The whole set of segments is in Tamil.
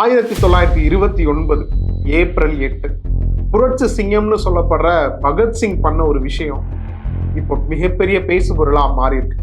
ஆயிரத்தி தொள்ளாயிரத்தி இருபத்தி ஒன்பது ஏப்ரல் எட்டு. புரட்சி சிங்கம்னு சொல்லப்படுற பகத்சிங் பண்ண ஒரு விஷயம் இப்போ மிகப்பெரிய பேசு பொருளாக மாறியிருக்கு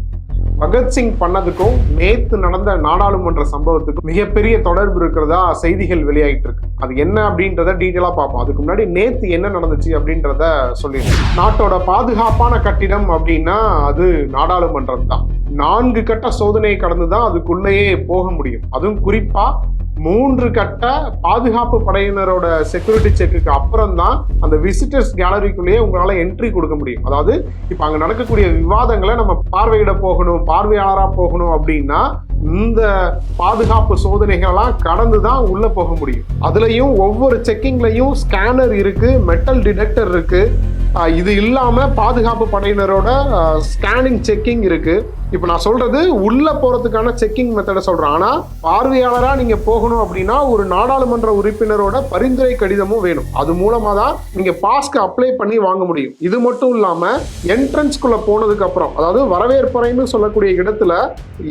பகத்சிங் பண்ணதுக்கும் நேத்து நடந்த நாடாளுமன்ற சம்பவத்துக்கும் மிகப்பெரிய தொடர்பு இருக்கிறதா செய்திகள் வெளியாகிட்டு இருக்கு அது என்ன அப்படின்றத டீட்டெயிலாக பார்ப்போம். அதுக்கு முன்னாடி நேத்து என்ன நடந்துச்சு அப்படின்றத சொல்லிடுறேன். நாட்டோட பாதுகாப்பான கட்டிடம் அப்படின்னா அது நாடாளுமன்றம் தான். நான்கு கட்ட சோதனையை கடந்து தான் அதுக்குள்ளேயே போக முடியும். அதுவும் குறிப்பாக மூன்று கட்ட பாதுகாப்பு படையினரோட செக்யூரிட்டி செக்குக்கு அப்புறம் தான் அந்த விசிட்டர்ஸ் கேலரிக்குள்ளேயே உங்களால் என்ட்ரி கொடுக்க முடியும். அதாவது இப்போ அங்கே நடக்கக்கூடிய விவாதங்களை நம்ம பார்வையிட போகணும் பார்வையாளராக போகணும் அப்படின்னா இந்த பாதுகாப்பு சோதனைகள்லாம் கடந்து தான் உள்ளே போக முடியும். அதுலேயும் ஒவ்வொரு செக்கிங்லையும் ஸ்கேனர் இருக்குது மெட்டல் டிடெக்டர் இருக்குது இது இல்லாமல் பாதுகாப்பு படையினரோட ஸ்கேனிங் செக்கிங் இருக்குது இப்போ நான் சொல்றது உள்ள போறதுக்கான செக்கிங் மெத்தடை சொல்றேன். ஆனா பார்வையாளரா நீங்க போகணும் அப்படின்னா ஒரு நாடாளுமன்ற உறுப்பினரோட பரிந்துரை கடிதமும் வேணும். அது மூலமா தான் நீங்க பாஸ்க்கு அப்ளை பண்ணி வாங்க முடியும். இது மட்டும் இல்லாம என்ட்ரன்ஸ்குள்ள போனதுக்கு அப்புறம் அதாவது வரவேற்பறைன்னு சொல்லக்கூடிய இடத்துல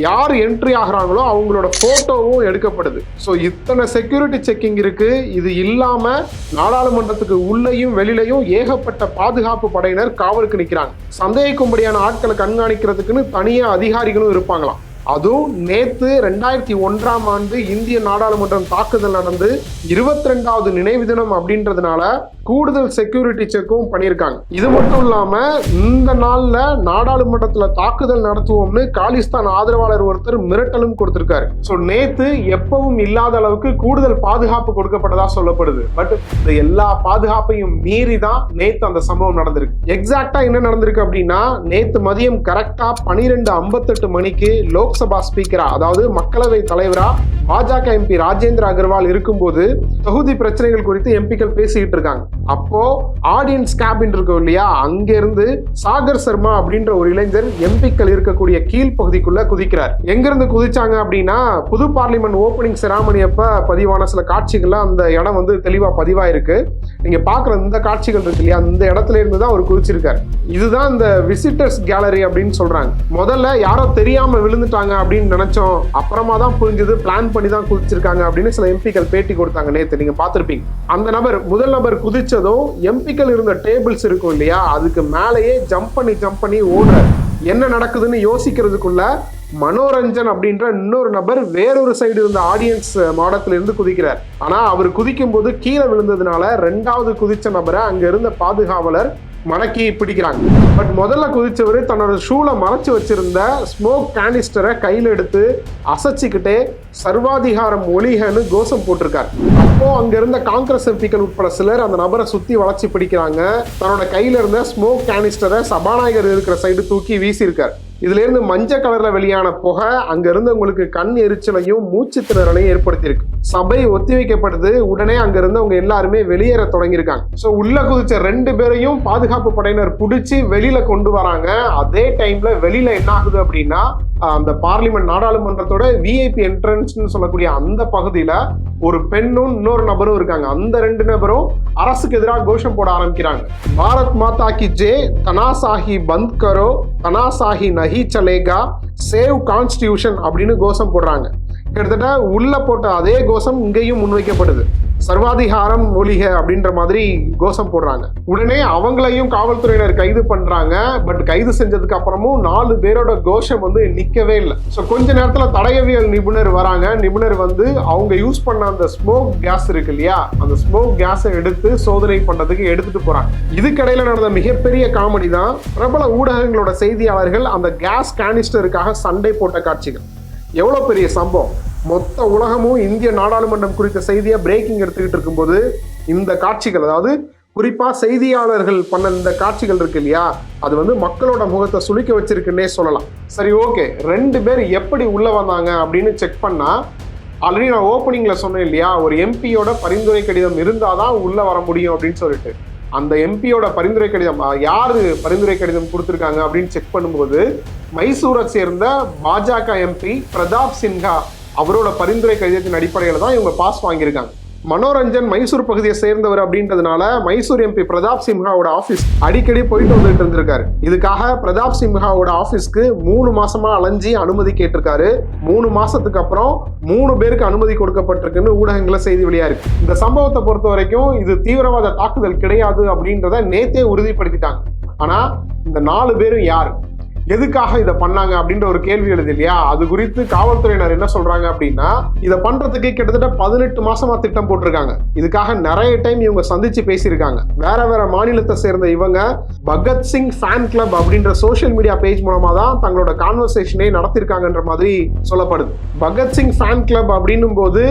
யார் என்ட்ரி ஆகுறாங்களோ அவங்களோட போட்டோவும் எடுக்கப்படுது. ஸோ இத்தனை செக்யூரிட்டி செக்கிங் இருக்கு. இது இல்லாம நாடாளுமன்றத்துக்கு உள்ளேயும் வெளியிலையும் ஏகப்பட்ட பாதுகாப்பு படையினர் காவலுக்கு நிற்கிறாங்க சந்தேகிக்கும்படியான ஆட்களை கண்காணிக்கிறதுக்குன்னு தனியா அதிகாரிகளும் இருப்பாங்களாம். அதுவும் நேற்று ரெண்டாயிரத்தி ஒன்றாம் ஆண்டு இந்திய நாடாளுமன்றம் தாக்குதல் நடந்து இருபத்தி ரெண்டாவது நினைவு தினம் அப்படின்றதுனால கூடுதல் செக்யூரிட்டி செக்கும் பண்ணியிருக்காங்க. இது மட்டும் இல்லாம இந்த நாள்ல நாடாளுமன்றத்துல தாக்குதல் நடத்துவோம்னு காலிஸ்தான் ஆதரவாளர் ஒருத்தர் மிரட்டலும் கொடுத்திருக்காரு. ஸோ நேத்து எப்பவும் இல்லாத அளவுக்கு கூடுதல் பாதுகாப்பு கொடுக்கப்பட்டதா சொல்லப்படுது. பட் இந்த எல்லா பாதுகாப்பையும் மீறி தான் நேத்து அந்த சம்பவம் நடந்திருக்கு. எக்ஸாக்டா என்ன நடந்திருக்கு அப்படின்னா நேத்து மதியம் கரெக்டா பனிரெண்டு ஐம்பத்தெட்டு மணிக்கு லோக்சபா ஸ்பீக்கரா அதாவது மக்களவை தலைவரா பாஜக எம்பி ராஜேந்திர அகர்வால் இருக்கும்போது தொகுதி பிரச்சனைகள் குறித்து எம்பிக்கள் பேசிக்கிட்டு இருக்காங்க. அப்போ ஆடியன்ஸ் கேபின் இருக்கும் இல்லையா அங்கிருந்து சாகர் சர்மா அப்படின்ற ஒரு இளைஞர் எம்பிக்கள் இருக்கக்கூடிய கீழ் பகுதிக்குள்ள குதிக்கிறார். எங்கிருந்து குதிச்சாங்க அப்படின்னா புது பார்லிமெண்ட் ஓப்பனிங் செராமணி அப்ப பதிவான சில காட்சிகள்லாம் அந்த இடம் வந்து தெளிவா பதிவாயிருக்கு. நீங்க பாக்குற இந்த காட்சிகள் இருக்கு இல்லையா அந்த இடத்துல இருந்து தான் அவர் குதிச்சிருக்காரு. இதுதான் இந்த விசிட்டர்ஸ் கேலரி அப்படின்னு சொல்றாங்க. முதல்ல யாரோ தெரியாம விழுந்துட்டாங்க அப்படின்னு நினைச்சோம். அப்புறமா தான் புரிஞ்சது பிளான் பண்ணி தான் குதிச்சிருக்காங்க அப்படின்னு சில எம்பிக்கள் பேட்டி கொடுத்தாங்க நேத்து. நீங்க பார்த்துருப்பீங்க. அந்த நபர் முதல் நபர் குதிச்சதும் எம்பிக்கள் இருந்த டேபிள்ஸ் இருக்கும் இல்லையா அதுக்கு மேலேயே ஜம்ப் பண்ணி ஜம்ப் பண்ணி ஓடுறாரு. என்ன நடக்குதுன்னு யோசிக்கிறதுக்குள்ள மனோரஞ்சன் அப்படின்ற இன்னொரு நபர் வேறொரு சைடு இருந்த ஆடியன்ஸ் மாடத்துல இருந்து குதிக்கிறார். ஆனா அவர் குதிக்கும் போது கீழே விழுந்ததுனால ரெண்டாவது குதிச்ச நபரை அங்க இருந்த பாதுகாவலர் மடக்கி பிடிக்கிறாங்க. பட் முதல்ல குதிச்சவர் தன்னோட ஷூல மறைச்சு வச்சிருந்த ஸ்மோக் கேனிஸ்டரை கையில எடுத்து அசைச்சுக்கிட்டே சர்வாதிகாரம் ஒளிகன்னு கோஷம் போட்டிருக்கார். அப்போ அங்க இருந்த காங்கிரஸ் எம்பிக்கள் உட்பட சிலர் அந்த நபரை சுத்தி வளைச்சு பிடிக்கிறாங்க. தன்னோட கையில இருந்த ஸ்மோக் கேனிஸ்டரை சபாநாயகர் இருக்கிற சைடு தூக்கி வீசியிருக்காரு. இதுல இருந்து மஞ்சள் கலர்ல வெளியான புகை அங்க இருந்து உங்களுக்கு கண் எரிச்சலையும் மூச்சு திணறலையும் ஏற்படுத்தியிருக்கு. சபை ஒத்தி வைக்கப்படுது. உடனே அங்க இருந்தவங்க எல்லாருமே வெளியேற தொடங்கியிருக்காங்க. சோ உள்ள குதிச்ச ரெண்டு பேரையும் பாதுகாப்பு படையினர் பிடிச்சி வெளியில கொண்டு வராங்க. அதே டைம்ல வெளியில என்ன ஆகுது அப்படின்னா அந்த பார்லிமெண்ட் நாடாளுமன்றத்தோட விஐபி என்ட்ரன்ஸ்னு சொல்லக்கூடிய அந்த பகுதியில ஒரு பெண்ணும் இன்னொரு நபரும் இருக்காங்க. அந்த ரெண்டு நபரும் அரசுக்கு எதிராக கோஷம் போட ஆரம்பிக்கிறாங்க. பாரத் மாதா கி ஜே தனாசாஹி பந்த் கரோ தனாசாஹி நஹி சேவ் கான்ஸ்டியூஷன் அப்படின்னு கோஷம் போடுறாங்க. கிட்டத்தட்ட உள்ள போட்ட அதே கோஷம் இங்கேயும் முன்வைக்கப்படுது. சர்வாதிகாரம் ஒழிக அப்படின்ற மாதிரி கோஷம் போடுறாங்க. உடனே அவங்களையும் காவல்துறையினர் கைது பண்றாங்க. பட் கைது செஞ்சதுக்கு அப்புறமும் நாலு பேரோட கோஷம் வந்து நிக்கவே இல்லை. ஸோ கொஞ்ச நேரத்துல தடயவியல் நிபுணர் வராங்க. நிபுணர் வந்து அவங்க யூஸ் பண்ண அந்த ஸ்மோக் கேஸ் இருக்கு இல்லையா? அந்த ஸ்மோக் கேஸை எடுத்து சோதனை பண்ணதுக்கு எடுத்துட்டு போறாங்க. இதுக்கிடையில நடந்த மிகப்பெரிய காமெடி தான் பிரபல ஊடகங்களோட செய்தியாளர்கள் அந்த கேஸ் கேனிஸ்டருக்காக சண்டை போட்ட காட்சிகள். எவ்வளோ பெரிய சம்பவம்? மொத்த உலகமும் இந்திய நாடாளுமன்றம் குறித்த செய்தியை பிரேக்கிங் எடுத்துக்கிட்டு இருக்கும்போது இந்த காட்சிகள் அதாவது குறிப்பாக செய்தியாளர்கள் பண்ண இந்த காட்சிகள் இருக்கு இல்லையா? அது வந்து மக்களோட முகத்தை சுளிக்க வச்சிருக்குன்னே சொல்லலாம். சரி ஓகே ரெண்டு பேர் எப்படி உள்ளே வந்தாங்க அப்படின்னு செக் பண்ணால் ஆல்ரெடி நான் ஓப்பனிங்கில் சொன்னேன் இல்லையா? ஒரு எம்பியோட பரிந்துரை கடிதம் இருந்தால் தான் உள்ளே வர முடியும் அப்படின்னு சொல்லிட்டு. அந்த எம்பியோட பரிந்துரை கடிதம் யார் பரிந்துரை கடிதம் கொடுத்துருக்காங்க அப்படின்னு செக் பண்ணும்போது மைசூரை சேர்ந்த பாஜக எம்பி பிரதாப் சின்ஹா அவரோட பரிந்துரை கடிதத்தின் அடிப்படையில் தான் இவங்க பாஸ் வாங்கியிருக்காங்க. மனோரஞ்சன் மைசூர் பகுதியை சேர்ந்தவர் அப்படின்றதுனால மைசூர் எம்பி பிரதாப் சிம்ஹாவோட ஆபீஸ் அடிக்கடி போயிட்டு வந்துட்டு இருந்திருக்காரு. இதுக்காக பிரதாப் சிம்ஹாவோட ஆபீஸ்க்கு மூணு மாசமா அலைஞ்சி அனுமதி கேட்டிருக்காரு. மூணு மாசத்துக்கு அப்புறம் மூணு பேருக்கு அனுமதி கொடுக்கப்பட்டிருக்குன்னு ஊடகங்களை செய்தி வெளியா இருக்கு. இந்த சம்பவத்தை பொறுத்த வரைக்கும் இது தீவிரவாத தாக்குதல் கிடையாது அப்படின்றத நேத்தே உறுதிப்படுத்திட்டாங்க. ஆனா இந்த நாலு பேரும் யார்? எதுக்காக இதை பண்ணாங்க அப்படின்ற ஒரு கேள்வி எழுது இல்லையா? அது குறித்து காவல்துறையினர் என்ன சொல்றாங்க அப்படின்னா இதை பண்றதுக்கு கிட்டத்தட்ட பதினெட்டு மாசமா திட்டம் போட்டிருக்காங்க. இதுக்காக நிறைய டைம் இவங்க சந்திச்சு பேசியிருக்காங்க. வேற வேற மாநிலத்தை சேர்ந்த இவங்க பகத்சிங் ஃபேன் கிளப் அப்படின்ற சோஷியல் மீடியா பேஜ் மூலமா தான் தங்களோட கான்வர்சேஷனே நடத்திருக்காங்கன்ற மாதிரி சொல்லப்படுது. பகத்சிங் ஃபேன் கிளப் அப்படின்னும் போது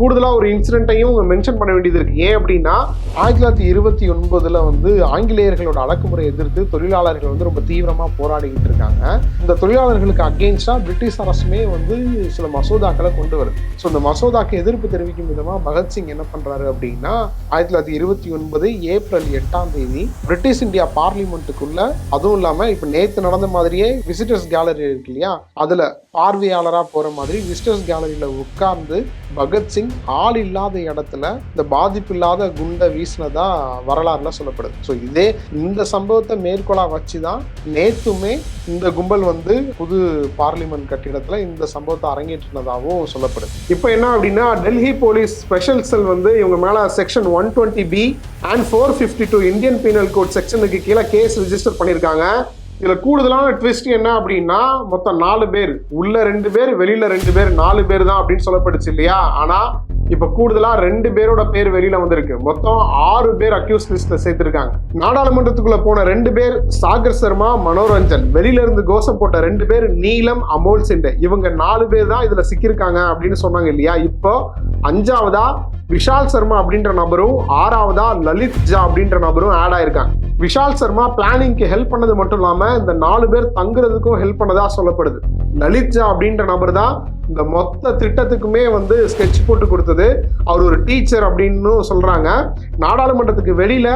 கூடுதலா ஒரு இன்சிடென்ட்டையும் மென்ஷன் பண்ண வேண்டியது இருக்கு. ஏன் அப்படின்னா ஆயிரத்தி தொள்ளாயிரத்தி இருபத்தி ஒன்பதுல வந்து ஆங்கிலேயர்களோட அடக்குமுறை எதிர்த்து தொழிலாளர்கள் வந்து ரொம்ப தீவிரமா போராடிக்கிட்டு இருக்காங்க இந்த தொழிலாளர்களுக்கு அகெயின்ஸ்டாக பிரிட்டிஷ் அரசுமே வந்து சில மசோதாக்களை கொண்டு வருது. ஸோ இந்த மசோதாக்கு எதிர்ப்பு தெரிவிக்கும் விதமாக பகத்சிங் என்ன பண்ணுறாரு அப்படின்னா ஆயிரத்தி தொள்ளாயிரத்தி இருபத்தி ஒன்பது ஏப்ரல் எட்டாம் தேதி பிரிட்டிஷ் இந்தியா பார்லிமெண்ட்டுக்குள்ள அதுவும் இல்லாமல் இப்போ நேற்று நடந்த மாதிரியே விசிட்டர்ஸ் கேலரி இருக்கு இல்லையா? அதில் பார்வையாளராக போகிற மாதிரி விசிட்டர்ஸ் கேலரியில் உட்கார்ந்து பகத்சிங் ஆள் இல்லாத இடத்துல இந்த பாதிப்பு இல்லாத குண்டை வீசினதா வரலாறுல சொல்லப்படுது. ஸோ இதே இந்த சம்பவத்தை மேற்கோளாக வச்சு தான் நேத்துமே இந்த கும்பல் வந்து புது பார்லிமெண்ட் கட்டிடத்துல இந்த சம்பவத்தை அரங்கேற்றினதாகவும் சொல்லப்படுது. இப்போ என்ன அப்படின்னா டெல்லி போலீஸ் ஸ்பெஷல் செல் வந்து இவங்க மேல section one twenty B and four fifty two Indian penal code செக்ஷனுக்கு கீழே கேஸ் ரிஜிஸ்டர் பண்ணியிருக்காங்க. இதுல கூடுதலான ட்விஸ்ட் என்ன அப்படின்னா மொத்தம் நாலு பேர் உள்ள ரெண்டு பேர் வெளியில ரெண்டு பேர் நாலு பேர் தான் அப்படின்னு சொல்லப்படுச்சு இல்லையா? ஆனா இப்போ கூடுதலா ரெண்டு பேரோட பேர் வெளியில வந்திருக்கு. மொத்தம் ஆறு பேர் அக்யூஸ் லிஸ்ட்ல சேர்த்திருக்காங்க. நாடாளுமன்றத்துக்குள்ள போன ரெண்டு பேர் சாகர் சர்மா மனோரஞ்சன். வெளியில இருந்து கோஷம் போட்ட ரெண்டு பேர் நீலம் அமோல் சிண்டே. இவங்க நாலு பேர் தான் இதுல சிக்கியிருக்காங்க அப்படின்னு சொன்னாங்க இல்லையா? இப்போ அஞ்சாவதா விஷால் சர்மா அப்படின்ற நபரும் ஆறாவதா லலித் ஜா அப்படின்ற நபரும் ஆட் ஆயிருக்காங்க. விஷால் சர்மா பிளானிங்க்கு ஹெல்ப் பண்ணது மட்டும் இல்லாம இந்த நாலு பேர் தங்குறதுக்கும் ஹெல்ப் பண்ணதா சொல்லப்படுது. லலித்ஜா அப்படின்ற நபர் தான் இந்த மொத்த திட்டத்துக்குமே வந்து ஸ்கெட்ச் போட்டு கொடுத்தது. அவர் ஒரு டீச்சர் அப்படின்னு சொல்றாங்க. நாடாளுமன்றத்துக்கு வெளியில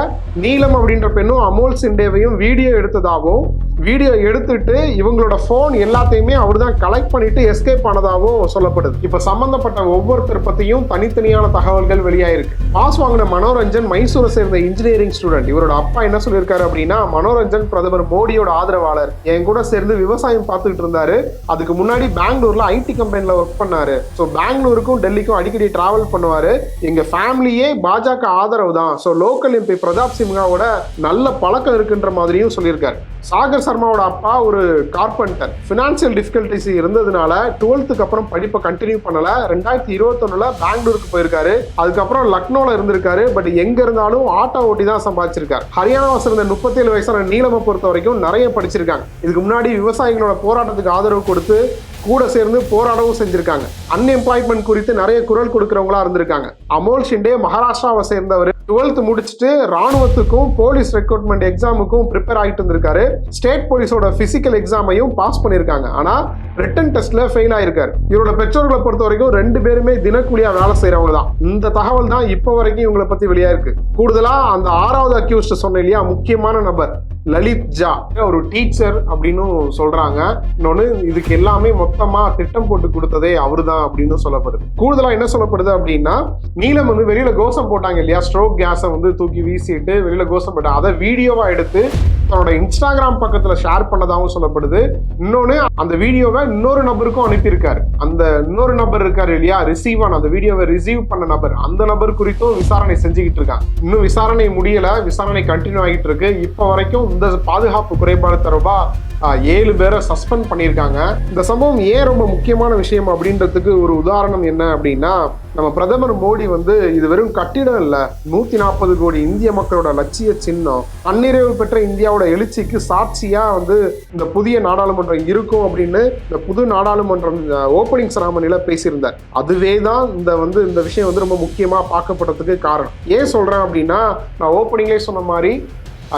நீலம் அப்படின்ற பெண்ணும் அமோல் சிண்டேவையும் வீடியோ எடுத்ததாகவும் வீடியோ எடுத்துட்டு இவங்களோட ஃபோன் எல்லாத்தையுமே அவர் தான் கலெக்ட் பண்ணிட்டு எஸ்கேப் ஆனதாகவும் சொல்லப்படுது. இப்போ சம்மந்தப்பட்ட ஒவ்வொருத்தர் பற்றியும் தனித்தனியான தகவல்கள் வெளியாயிருக்கு. பாஸ் வாங்கின மனோரஞ்சன் மைசூரை சேர்ந்த இன்ஜினியரிங் ஸ்டூடெண்ட் இவரோட அப்பா என்ன சொல்லியிருக்காரு அப்படின்னா மனோரஞ்சன் பிரதமர் மோடியோட ஆதரவாளர். என் கூட சேர்ந்து விவசாயம் பார்த்துக்கிட்டு இருந்தாரு. அதுக்கு முன்னாடி பெங்களூர்ல ஐடி கம்பெனில ஒர்க் பண்ணாரு. ஸோ பெங்களூருக்கும் டெல்லிக்கும் அடிக்கடி டிராவல் பண்ணுவாரு. எங்க ஃபேமிலியே பாஜக ஆதரவு தான் ஸோ லோக்கல் எம்பி பிரதாப் சிம்ஹாவோட நல்ல பழக்கம் இருக்குன்ற மாதிரியும் சொல்லியிருக்காரு. சாகர் சர்மாவோட அப்பா ஒரு கார்பெண்டர் ஃபினான்சியல் டிஃபிகல்டிஸ் இருந்ததுனால டுவெல்த்துக்கு அப்புறம் படிப்பை கண்டினியூ பண்ணல. ரெண்டாயிரத்தி இருபத்தொன்னுல பெங்களூருக்கு போயிருக்காரு. அதுக்கப்புறம் லக்னோல இருந்திருக்காரு. பட் எங்க இருந்தாலும் ஆட்டோ ஓட்டி தான் சம்பாதிச்சிருக்காரு. ஹரியானாவை சேர்ந்த முப்பத்தேழு வயசான நீளமை பொறுத்த வரைக்கும் நிறைய படிச்சிருக்காங்க. இதுக்கு முன்னாடி விவசாயிகளோட போராட்டத்துக்கு ஆதரவு கொடுத்து கூட சேர்ந்து போராடவும் செஞ்சிருக்காங்க. அன்எம்ப்ளாய்மெண்ட் குறித்து நிறைய குரல் கொடுக்கிறவங்களா இருந்திருக்காங்க. அமோல் ஷிண்டே மகாராஷ்டிராவை சேர்ந்தவர். டுவெல்த் முடிச்சுட்டு ராணுவத்துக்கும் போலீஸ் ரெக்ரூட்மெண்ட் எக்ஸாமுக்கும் ப்ரிப்பேர் ஆகிட்டு இருந்திருக்காரு. ஸ்டேட் போலீஸோட பிசிக்கல் எக்ஸாமையும் பாஸ் பண்ணியிருக்காங்க ஆனா ரிட்டன் டெஸ்ட்ல ஃபெயில் ஆயிருக்காரு. இவரோட பெற்றோர்களை பொறுத்த வரைக்கும் ரெண்டு பேருமே தினக்கூலியா வேலை செய்யறவங்க தான். இந்த தகவல் தான் இப்போ வரைக்கும் இவங்களை பத்தி வெளியா இருக்கு கூடுதலா அந்த ஆறாவது அக்யூஸ்ட் சொன்ன இல்லையா முக்கியமான நபர். லலித் ஜா ஒரு டீச்சர் அப்படின்னு சொல்றாங்க. இன்னொன்னு இதுக்கு எல்லாமே மொத்தமா திட்டம் போட்டு கொடுத்ததே அவர்தான் அப்படின்னு சொல்லப்படுது. கூடுதலா என்ன சொல்லப்படுது அப்படின்னா நீலம் வந்து வெளியில கோஷம் போட்டாங்க இல்லையா? ஸ்ட்ரோக் கேஸை வந்து தூக்கி வீசிட்டு வெளியில கோஷம் போட்டாங்க. அதை வீடியோவா எடுத்து தன்னோட இன்ஸ்டாகிராம் பக்கத்துல ஷேர் பண்ணதாகவும் சொல்லப்படுது. இன்னொன்னு அந்த வீடியோவை இன்னொரு நபருக்கும் அனுப்பியிருக்காரு. அந்த இன்னொரு நபர் இருக்காரு இல்லையா? ரிசீவ் ஆன அந்த வீடியோவை ரிசீவ் பண்ண நபர். அந்த நபர் குறித்தும் விசாரணை செஞ்சுக்கிட்டு இருக்காங்க. இன்னும் விசாரணை முடியல. விசாரணை கண்டினியூ ஆகிட்டு இருக்கு. இப்போ வரைக்கும் இந்த பாதுகாப்பு குறைபாடு தொடர்பாக ஏழு பேரை சஸ்பெண்ட் பண்ணியிருக்காங்க. இந்த சம்பவம் ஏன் ரொம்ப முக்கியமான விஷயம் அப்படின்றதுக்கு ஒரு உதாரணம் என்ன அப்படின்னா நம்ம பிரதமர் மோடி வந்து இது வெறும் கட்டிடம் இல்லை நூத்தி நாற்பது கோடி இந்திய மக்களோட லட்சிய சின்னம் தன்னிறைவு பெற்ற இந்தியாவோட எழுச்சிக்கு சாட்சியா வந்து இந்த புதிய நாடாளுமன்றம் இருக்கும் அப்படின்னு இந்த புது நாடாளுமன்றம் ஓப்பனிங் செராமனில பேசியிருந்தார். அதுவே தான் இந்த வந்து இந்த விஷயம் வந்து ரொம்ப முக்கியமா பார்க்கப்படுறதுக்கு காரணம். ஏன் சொல்றேன் அப்படின்னா நான் ஓப்பனிங்லேயே சொன்ன மாதிரி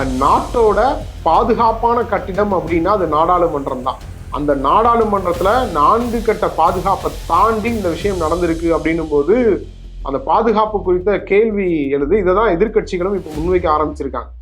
நாட்டோட பாதுகாப்பான கட்டிடம் அப்படின்னா அது நாடாளுமன்றம் தான். அந்த நாடாளுமன்றத்துல நான்கு கட்ட பாதுகாப்பை தாண்டி இந்த விஷயம் நடந்திருக்கு அப்படின்னும் போது அந்த பாதுகாப்பு குறித்த கேள்வி எழுது. இதை தான் எதிர்க்கட்சிகளும் இப்போ முன்வைக்க ஆரம்பிச்சிருக்காங்க.